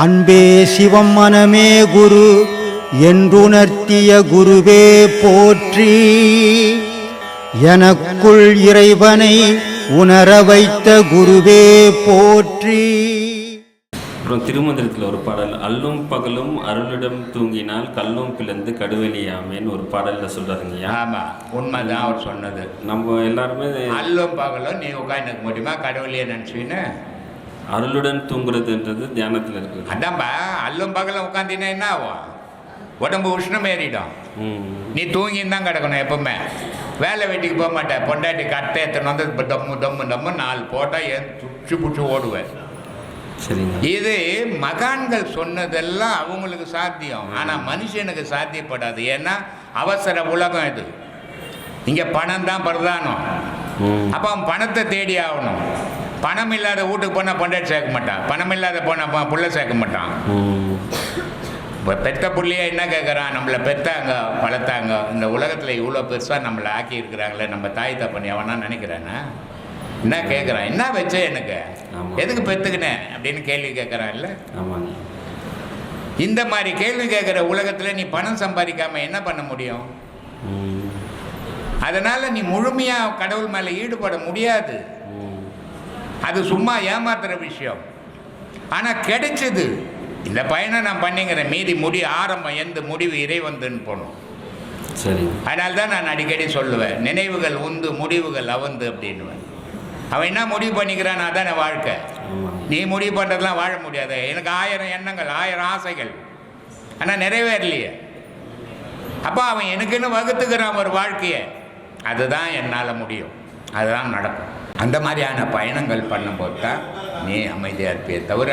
அன்பே சிவம் மனமே குரு என்றுணர்த்திய குருவே போற்றி. எனக்குள் இறைவனை உணர வைத்த குருவே போற்றி. அப்புறம் திருமந்திரத்தில் ஒரு பாடல் அல்லும் பகலும் அருளிடம் தூங்கினால் கல்லும் பிளந்து கடுவெளியாமேன்னு ஒரு பாடலில் சொல்கிறாருங்கய்யா ஆமா உண்மைதான் அவர் சொன்னது. நம்ம எல்லாருமே அல்லும் பகலும் நீ உட்காந்துக்க முடியுமா? கடவுளையே நினச்சின்னு அருளுடன் தூங்குறதுன்றது தியானத்தில் இருக்குது அதான்பா அல்லும் பகலும் உட்காந்தினா என்ன ஆகும்? உடம்பு உஷ்ணம் ஏறிடும் நீ தூங்கின்னு தான் கிடக்கணும் எப்பவுமே. வேலை வெட்டிக்கு போக மாட்டேன். பொண்டாட்டி கட்டை எத்தனை வந்து இப்ப டம்மு டம்மு டம்மு நாலு போட்டால் ஏன் துச்சு புடிச்சு ஓடுவேன். இது மகான்கள் சொன்னதெல்லாம் அவங்களுக்கு சாத்தியம். ஆனால் மனுஷனுக்கு சாத்தியப்படாது. ஏன்னா அவசர உலகம் இது. இங்கே பணம் தான் பிரதானம். அப்போ அவன் பணத்தை தேடி ஆகணும். பணம் இல்லாத வீட்டுக்கு போனால் பொண்டாட்டி சேர்க்க மாட்டான் பணம் இல்லாத போனால் புள்ள சேர்க்க மாட்டான் இப்போ பெத்த புள்ளையே என்ன கேட்குறான் நம்மளை பெத்தாங்க வளர்த்தாங்க. இந்த உலகத்தில் இவ்வளோ பெருசாக நம்மளை ஆக்கி இருக்கிறாங்களே நம்ம தாய் தப்பனி அவனா நினைக்கிறானா? என்ன கேட்குறான் என்ன வச்ச எனக்கு. எதுக்கு பெற்றுக்கினேன் அப்படின்னு கேள்வி கேட்குறான் இல்லை? ஆமாங்க. இந்த மாதிரி கேள்வி கேட்குற உலகத்தில் நீ பணம் சம்பாதிக்காம என்ன பண்ண முடியும்? அதனால் நீ முழுமையாக கடவுள் மேலே ஈடுபட முடியாது. அது சும்மா ஏமாத்துற விஷயம். ஆனால் கிடைச்சது. இந்த பயணம் நான் பண்ணிங்கிறேன் மீதி முடி ஆரம்பம் எந்த முடிவு இறைவந்துன்னு போகணும். சரிங்க அதனால தான் நான் அடிக்கடி சொல்லுவேன் நினைவுகள் உந்து முடிவுகள் அவந்து அப்படின்னுவேன். அவன் என்ன முடிவு பண்ணிக்கிறான்? அதானே வாழ்க்கை. நீ முடிவு பண்ணுறதுலாம் வாழ முடியாது. எனக்கு ஆயிரம் எண்ணங்கள் ஆயிரம் ஆசைகள். ஆனால் நிறைவேறலையே. அப்போ அவன் எனக்குன்னு வகுத்துக்கிறான் ஒரு வாழ்க்கையை. அதுதான் என்னால் முடியும். அதுதான் நடக்கும். அந்த மாதிரியான பயணங்கள் பண்ணும்போது தான் நீ அமைதியாக இருப்பியே தவிர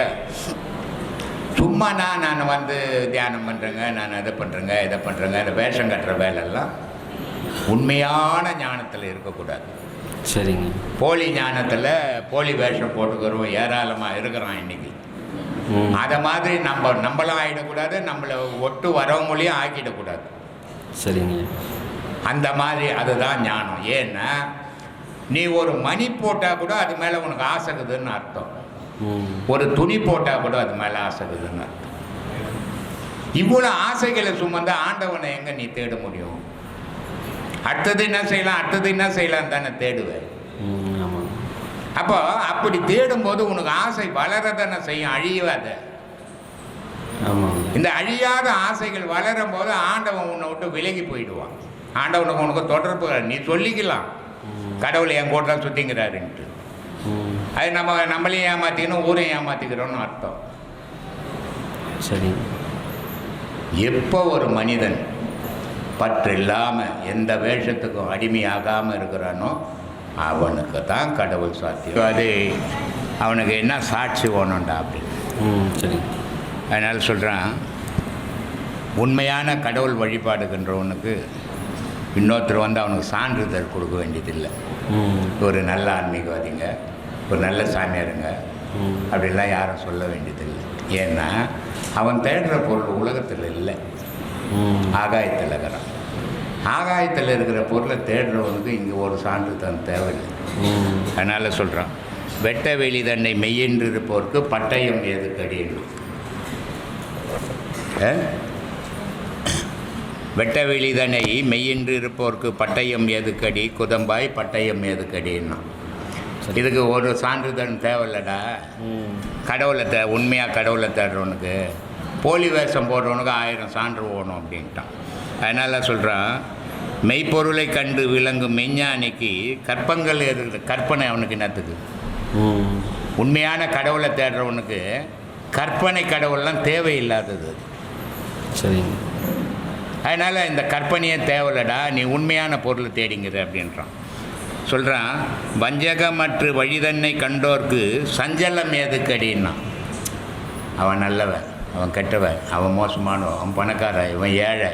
சும்மா நான் நான் வந்து தியானம் பண்ணுறேங்க நான் அதை பண்ணுறேங்க இதை பண்ணுறேங்க இந்த வேஷம் கட்டுற வேலையெல்லாம் உண்மையான ஞானத்தில் இருக்கக்கூடாது. சரிங்க. போலி ஞானத்தில் போலி வேஷம் போட்டுக்கிறோம் ஏராளமாக இருக்கிறான் இன்னைக்கு. ம். அதை மாதிரி நம்ம நம்மளும் ஆகிடக்கூடாது நம்மளை ஒட்டு வரவங்களையும் ஆக்கிடக்கூடாது. சரிங்க. அந்த மாதிரி அதுதான் ஞானம். ஏன்னா நீ ஒரு மணி போட்டால் கூட அது மேலே உனக்கு ஆசைக்குதுன்னு அர்த்தம். ஒரு துணி போட்டால் கூட அது மேலே ஆசைக்குதுன்னு அர்த்தம். இவ்வளோ ஆசைகளை சுமந்து ஆண்டவனை எங்கே நீ தேட முடியும்? அடுத்தது என்ன செய்யலாம்? அடுத்தது என்ன செய்யலாம் தானே தேடுவேன் அப்போ அப்படி தேடும்போது உனக்கு ஆசை வளரதானே செய்யும்? அழியாத. இந்த அழியாத ஆசைகள் வளரும் போது ஆண்டவன் உன்னை விட்டு விலகி போயிடுவான். ஆண்டவனுக்கு உனக்கு தொடர்பு நீ சொல்லிக்கலாம். கடவுள் என் கூட தான் சுத்திங்கிறாருன்ட்டு. ம். அது நம்ம நம்மளையும் ஏமாத்திக்கணும் ஊரையும் ஏமாத்திக்கிறோம்னு அர்த்தம். சரிங்க எப்போ ஒரு மனிதன் பற்று இல்லாமல் எந்த வேஷத்துக்கும் அடிமையாகாமல் இருக்கிறானோ அவனுக்கு தான் கடவுள் சாத்தியம். அது. அவனுக்கு என்ன சாட்சி வேணும்டா அப்படின்னு. சரிங்க அதனால் சொல்கிறான் உண்மையான கடவுள் வழிபாடுகின்றவனுக்கு இன்னொருத்தர் வந்து அவனுக்கு சான்றிதழ் கொடுக்க வேண்டியதில்லை. ஒரு நல்ல ஆன்மீகவாதிங்க ஒரு நல்ல சாமியாருங்க. அப்படிலாம் யாரும் சொல்ல வேண்டியதில்லை. ஏன்னா அவன் தேடுற பொருள் உலகத்தில் இல்லை. ஆகாயத்தில் இருக்கிறான். ஆகாயத்தில் இருக்கிற பொருளை தேடுறவனுக்கு இங்கே ஒரு சான்றிதழ் தேவையில்லை. அதனால் சொல்கிறான் வெட்ட வெளி தன்னை மெய்யென்று இருப்போருக்கு பட்டயம் எதுக்கடி வெட்டவெளிதனை ஆ? வெட்ட வெளி இருப்போருக்கு பட்டயம் எதுக்கடி குதம்பாய் பட்டயம் எதுக்கடின்னா இதுக்கு ஒரு சான்றிதழ் தேவையில்லடா. கடவுளை தே உண்மையாக கடவுளை தேடுறவனுக்கு. போலி வேஷம் போடுறவனுக்கு ஆயிரம் சான்று ஓணும் அப்படின்ட்டான். அதனால் சொல்கிறான் மெய்ப்பொருளை கண்டு விளங்கும் மெஞ்ஞானிக்கு கற்பங்கள் இருக்குது கற்பனை அவனுக்கு என்னத்துக்கு? உண்மையான கடவுளை தேடுறவனுக்கு கற்பனை கடவுள்லாம் தேவையில்லாதது. சரிங்க அதனால் இந்த கற்பனையே தேவையில்லடா நீ உண்மையான பொருளை தேடிங்கிற அப்படின்றான். சொல்கிறான் வஞ்சகமற்று வழிதன்னை கண்டோர்க்கு சஞ்சலம் எதுக்கு எதுக்கடின்னா அவன் நல்லவன் அவன் கெட்டவன் அவன் மோசமானவன் அவன் பணக்காரன் இவன் ஏழை.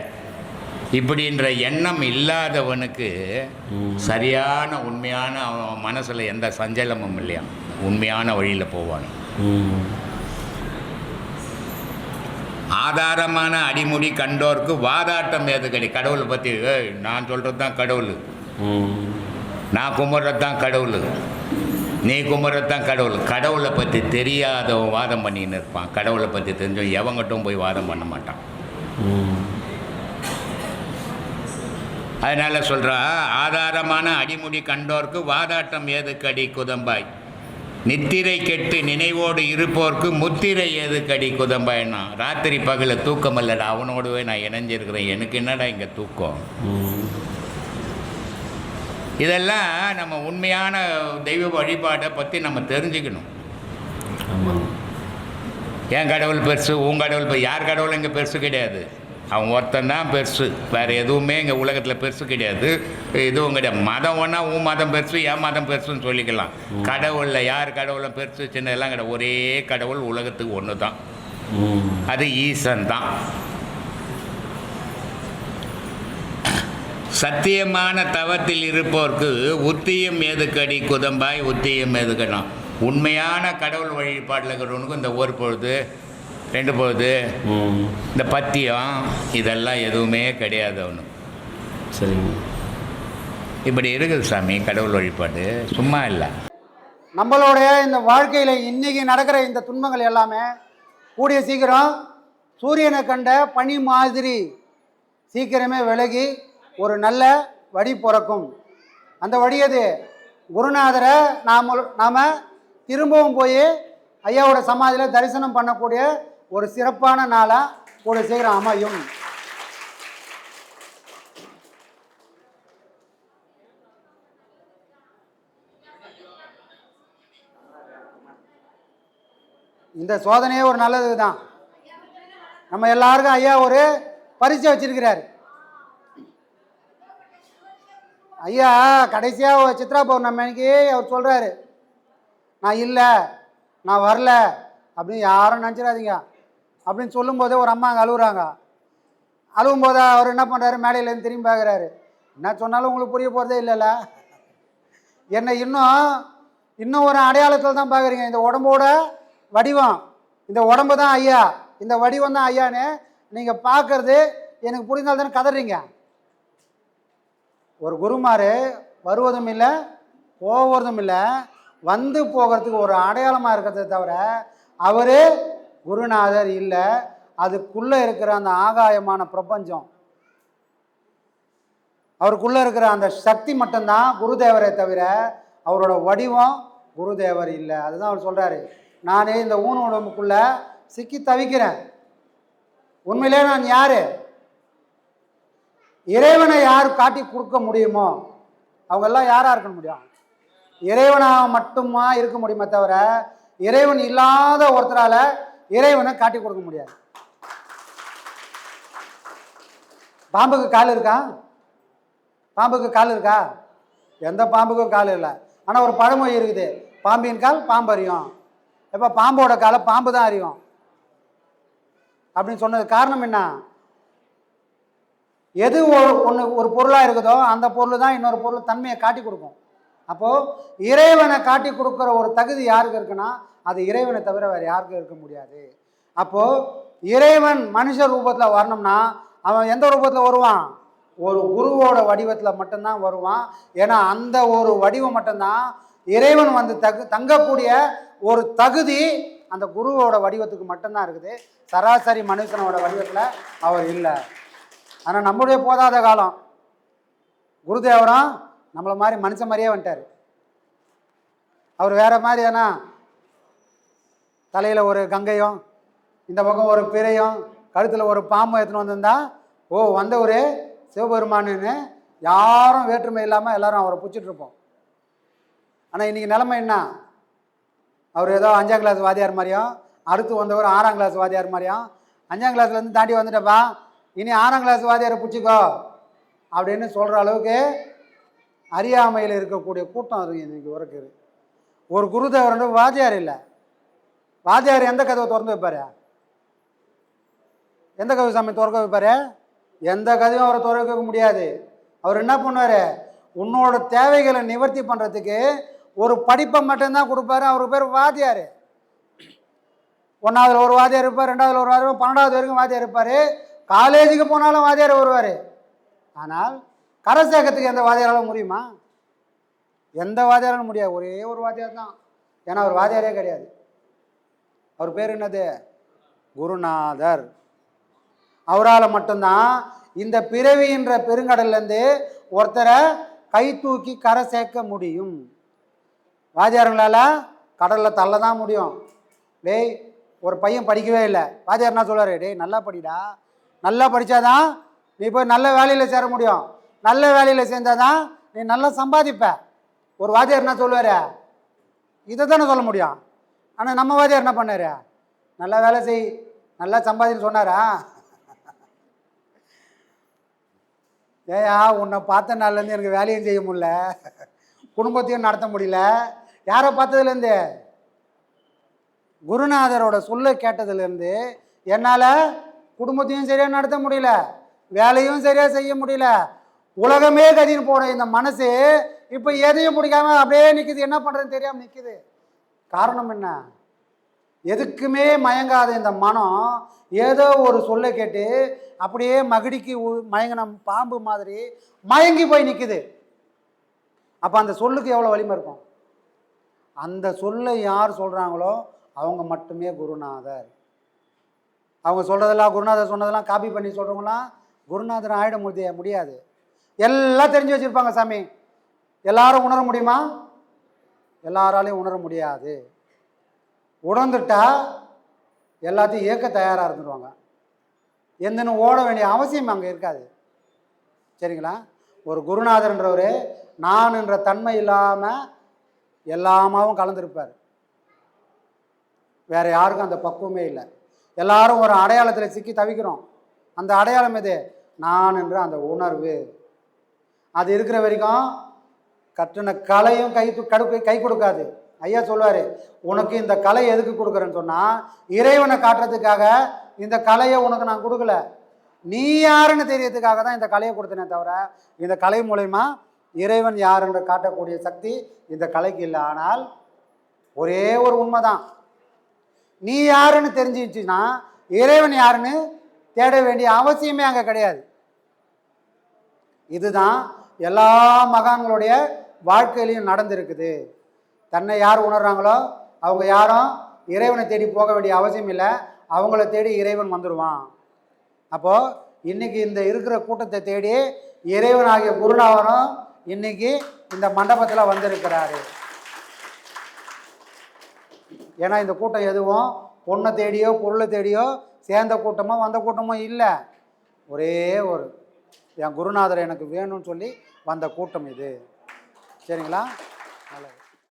இப்படின்ற எண்ணம் இல்லாதவனுக்கு சரியான உண்மையான அவன் மனசில் எந்த சஞ்சலமும் இல்லையா உண்மையான வழியில் போவான். ஆதாரமான அடிமுடி கண்டோர்க்கு வாதாட்டம் எதுக்கடி கடவுளை பற்றி ஏய் நான் சொல்கிறது தான் கடவுள். நான் கும்பிட்றது தான் கடவுள். நீ கும்பிட்றதான் கடவுள். கடவுளை பற்றி தெரியாதவன் வாதம் பண்ணின்னு இருப்பான். கடவுளை பற்றி தெரிஞ்சவன் எவங்கிட்டும் போய் வாதம் பண்ண மாட்டான். அதனால் சொல்கிறா ஆதாரமான அடிமுடி கண்டோர்க்கு வாதாட்டம் ஏதுக்கடி குதம்பாய்? நித்திரை கெட்டு நினைவோடு இருப்போர்க்கு முத்திரை ஏதுக்கடி குதம்பாய்னா ராத்திரி பகல தூக்கம் இல்லடா அவனோடவே நான் இணைஞ்சிருக்கிறேன். எனக்கு என்னடா இங்கே தூக்கம்? இதெல்லாம் நம்ம உண்மையான தெய்வ வழிபாட்டை பற்றி நம்ம தெரிஞ்சுக்கணும். என் கடவுள் பெருசு உன் கடவுள் யார் கடவுள் இங்கே பெருசு கிடையாது. அவன் ஒருத்தன் தான் பெருசு. வேறு எதுவுமே இங்கே உலகத்தில் பெருசு கிடையாது. எதுவும் கிடையாது மதம் ஒன்றா உன் மதம் பெருசு என் மதம் பெருசுன்னு சொல்லிக்கலாம். கடவுளில் யார் கடவுளும் பெருசு சின்னதெல்லாம் கிடையாது. ஒரே கடவுள் உலகத்துக்கு ஒன்று தான் அது ஈசன் தான் சத்தியமான தவத்தில் இருப்போர்க்கு உத்தியம் ஏதுக்கடி? குதம்பாய் உத்தியம் ஏதுக்கணும் உண்மையான கடவுள் வழிபாட்டில் இருக்கிறவனுக்கும் இந்த ஒரு பொழுது ரெண்டு பொழுது ம். இந்த பத்தியம் இதெல்லாம் எதுவுமே கிடையாது அவனுக்கு. சரிங்க. இப்படி இருக்குது சாமி கடவுள் வழிபாடு. சும்மா இல்லை. நம்மளுடைய இந்த வாழ்க்கையில் இன்னைக்கு நடக்கிற இந்த துன்பங்கள் எல்லாமே கூடிய சீக்கிரம் சூரியனை கண்ட பனி மாதிரி சீக்கிரமே விலகி ஒரு நல்ல வழி பிறக்கும். அந்த வழி அது குருநாதரை நாம் நாம் திரும்பவும் போய் ஐயாவோட சமாதியில் தரிசனம் பண்ணக்கூடிய ஒரு சிறப்பான நாளாக கூட சீக்கிரம் அமையும். இந்த சோதனையே ஒரு நல்லது தான் நம்ம எல்லாருக்கும் ஐயா ஒரு பரிசு வச்சிருக்கிறார். ஐயா கடைசியாக சித்ரா பௌர்ணமிக்கு அன்னைக்கு அவர் சொல்கிறாரு நான் இல்லை நான் வரல அப்படின்னு யாரும் நினச்சிடாதீங்க. அப்படின்னு சொல்லும்போதே ஒரு அம்மா அங்கே அழுகுறாங்க. அழுகும் போது அவர் என்ன பண்ணுறாரு மேடையிலேருந்து திரும்பி பார்க்குறாரு. என்ன சொன்னாலும் உங்களுக்கு புரிய போகிறதே இல்லைல்ல? என்னை இன்னும் இன்னும் ஒரு அடையாளத்தில் தான் பார்க்குறீங்க. இந்த உடம்போட வடிவம். இந்த உடம்பு தான் ஐயா. இந்த வடிவம் தான் ஐயான்னு நீங்கள் பார்க்கறது எனக்கு புரிந்தால் தானே கதறீங்க. ஒரு குருமார் வருவதும் இல்லை போவதும் இல்லை வந்து போகிறதுக்கு ஒரு அடையாளமாக இருக்கிறத தவிர அவர் குருநாதர் இல்லை அதுக்குள்ளே இருக்கிற அந்த ஆகாயமான பிரபஞ்சம். அவருக்குள்ளே இருக்கிற அந்த சக்தி மட்டும்தான் குருதேவரை தவிர அவரோட வடிவம் குருதேவர் இல்லை. அதுதான் அவர் சொல்கிறாரு நானே இந்த ஊன உடம்புக்குள்ளே சிக்கி தவிக்கிறேன். உண்மையிலே நான் யார்? இறைவனை யார் காட்டி கொடுக்க முடியுமோ? அவங்கெல்லாம் யாராக இருக்க முடியும்? இறைவனாக மட்டுமா இருக்க முடியுமே தவிர இறைவன் இல்லாத ஒருத்தரால் இறைவனை காட்டி கொடுக்க முடியாது. பாம்புக்கு கால் இருக்கா? பாம்புக்கு கால் இருக்கா? எந்த பாம்புக்கும் கால் இல்லை. ஆனால் ஒரு பழமொழி இருக்குது. பாம்பின் கால் பாம்பு அறியும். எப்போ பாம்போட காலை பாம்பு தான் அறியும். அப்படின்னு சொன்னது காரணம் என்ன? எது ஒன்று ஒரு பொருளாக இருக்குதோ அந்த பொருள் தான் இன்னொரு பொருள் தன்மையை காட்டி கொடுக்கும். அப்போது இறைவனை காட்டி கொடுக்குற ஒரு தகுதி யாருக்கு இருக்குன்னா அது இறைவனை தவிர வேறு யாருக்கும் இருக்க முடியாது. அப்போது இறைவன் மனுஷ ரூபத்தில் வரணும்னா அவன் எந்த ரூபத்தில் வருவான்? ஒரு குருவோட வடிவத்தில் மட்டும்தான் வருவான். ஏன்னா அந்த ஒரு வடிவம் மட்டும்தான் இறைவன் வந்து தகு தங்கக்கூடிய ஒரு தகுதி அந்த குருவோட வடிவத்துக்கு மட்டும்தான் இருக்குது. சராசரி மனுஷனோட வடிவத்தில் அவர் இல்லை. ஆனால் நம்முடைய போதாத காலம். குருதேவரும் நம்மளை மாதிரி மனுஷன் மாதிரியே வந்துட்டார். அவர் வேற மாதிரி ஏன்னா தலையில் ஒரு கங்கையும் இந்த பக்கம் ஒரு பிறையும் கழுத்தில் ஒரு பாம்பு எடுத்துன்னு வந்திருந்தா ஓ வந்தவர் சிவபெருமானுன்னு யாரும் வேற்றுமை இல்லாமல் எல்லாரும் அவரை பிடிச்சிட்ருப்போம் ஆனால் இன்றைக்கி நிலைமை என்ன? அவர் ஏதோ அஞ்சாம் கிளாஸ் வாத்தியார் மாதிரியும் அடுத்து வந்தவர் ஆறாம் கிளாஸ் வாத்தியார் மாதிரியும் அஞ்சாம் கிளாஸ்லேருந்து தாண்டி வந்துட்டப்பா இனி ஆறாம் கிளாஸ் வாத்தியாரை பிடிச்சிக்கோ அப்படின்னு சொல்கிற அளவுக்கு அறியாமையில் இருக்கக்கூடிய கூட்டம் இருக்கு இன்றைக்கி உறக்குது. ஒரு குருதேவர் வந்து வாத்தியார் இல்லை. வாத்தியார் எந்த கதவை திறந்து வைப்பார்? எந்த கதவு சாமி திறக்க வைப்பார்? எந்த கதவையும் அவரை திறக்க வைக்க முடியாது. அவர் என்ன பண்ணுவார்? உன்னோட தேவைகளை நிவர்த்தி பண்ணுறதுக்கு ஒரு படிப்பை மட்டும்தான் கொடுப்பாரு. அவருக்கு பேர் வாத்தியார். ஒன்றாவதுல ஒரு வாத்தியார் இருப்பார் ரெண்டாவதுல ஒரு வாத்தியார் பன்னெண்டாவது வரைக்கும் வாத்தியார் இருப்பார். காலேஜுக்கு போனாலும் வாத்தியார் வருவார். ஆனால் கரை சேகத்துக்கு எந்த வாத்தியாராலும் முடியுமா? எந்த வாத்தியாராலும் முடியாது. ஒரே ஒரு வாத்தியார் தான் ஏன்னா அவர் வாத்தியாரே கிடையாது. அவர் பேர் என்னது? குருநாதர். அவரால் மட்டும்தான் இந்த பிறவின்ற பெருங்கடல்லேருந்து ஒருத்தரை கை தூக்கி கரை சேர்க்க முடியும். வாத்தியாருங்களால் கடலில் தள்ள தான் முடியும். டேய் ஒரு பையன் படிக்கவே இல்லை. வாத்தியார் என்ன சொல்லுவார் டேய் நல்லா படிடா. நல்லா படித்தாதான் நீ போய் நல்ல வேலையில் சேர முடியும். நல்ல வேலையில் சேர்ந்தாதான் நீ நல்லா சம்பாதிப்ப. ஒரு வாத்தியார் என்ன சொல்லுவார்? இதை தானே சொல்ல முடியும். ஆனால் நம்ம வாத்தியார் என்ன பண்ணார்? நல்லா வேலை செய் நல்லா சம்பாதின்னு சொன்னாரா? ஏயா உன்னை பார்த்த நாள்லேருந்து எனக்கு வேலையும் செய்ய முடியல. குடும்பத்தையும் நடத்த முடியல. யாரை பார்த்ததுலேருந்து? குருநாதரோட சொல்ல கேட்டதுலேருந்து என்னால் குடும்பத்தையும் சரியாக நடத்த முடியல வேலையும் சரியாக செய்ய முடியல. உலகமே கதின்னு போன இந்த மனசு இப்போ எதையும் பிடிக்காம அப்படியே நிற்கிது என்ன பண்ணுறதுன்னு தெரியாமல் நிற்கிது காரணம் என்ன? எதுக்குமே மயங்காத இந்த மனம் ஏதோ ஒரு சொல்லை கேட்டு அப்படியே மகிடிக்கு உ- மயங்கின பாம்பு மாதிரி மயங்கி போய் நிற்குது அப்போ அந்த சொல்லுக்கு எவ்வளோ வலிமை இருக்கும்? அந்த சொல்லை யார் சொல்கிறாங்களோ அவங்க மட்டுமே குருநாதர். அவங்க சொல்கிறதெல்லாம் குருநாதர் சொன்னதெல்லாம் காப்பி பண்ணி சொல்கிறவங்களாம் குருநாதர் ஆயிட முடிய முடியாது. எல்லாம் தெரிஞ்சு வச்சுருப்பாங்க சாமி. எல்லாரும் உணர முடியுமா? எல்லாராலையும் உணர முடியாது. உணர்ந்துட்டா எல்லாத்தையும் இயக்க தயாராக இருந்துருவாங்க. எந்தன்னு ஓட வேண்டிய அவசியம் அங்கே இருக்காது. சரிங்களா? ஒரு குருநாதர்ன்றவர் நான் என்ற தன்மை இல்லாமல் எல்லாமாவும் கலந்துருப்பார். வேறு யாருக்கும் அந்த பக்குவமே இல்லை. எல்லாரும் ஒரு அடையாளத்தில் சிக்கி தவிக்கிறோம். அந்த அடையாளம் எது? நான் என்ற அந்த உணர்வு. அது இருக்கிற வரைக்கும் கற்றின கலையும் கை து- கடுப்பு கை கொடுக்காது. ஐயா சொல்லுவார் உனக்கு இந்த கலை எதுக்கு கொடுக்குறேன்னு சொன்னால் இறைவனை காட்டுறதுக்காக இந்த கலையை உனக்கு நான் கொடுக்கல. நீ யாருன்னு தெரியறதுக்காக தான் இந்த கலையை கொடுத்தனே தவிர இந்த கலை மூலயமா இறைவன் யார் என்று காட்டக்கூடிய சக்தி இந்த கலைக்கு இல்லை. ஆனால் ஒரே ஒரு உண்மைதான். நீ யாருன்னு தெரிஞ்சிச்சுன்னா இறைவன் யாருன்னு தேட வேண்டிய அவசியமே அங்கே கிடையாது. இதுதான் எல்லா மகான்களுடைய வாழ்க்கையிலையும் நடந்திருக்குது. தன்னை யார் உணர்றாங்களோ அவங்க யாரும் இறைவனை தேடி போக வேண்டிய அவசியம் இல்லை. அவங்கள தேடி இறைவன் வந்துடுவான் அப்போது இன்னைக்கு இந்த இருக்கிற கூட்டத்தை தேடி இறைவன் ஆகிய குருநாதரும் இன்னைக்கு இந்த மண்டபத்தில் வந்திருக்கிறாரு. ஏன்னா இந்த கூட்டம் எதுவும் பொண்ணை தேடியோ பொருளை தேடியோ சேர்ந்த கூட்டமோ வந்த கூட்டமோ இல்லை. ஒரே ஒரு என் குருநாதர் எனக்கு வேணும்னு சொல்லி வந்த கூட்டம் இது. சரிங்களா? நல்லது.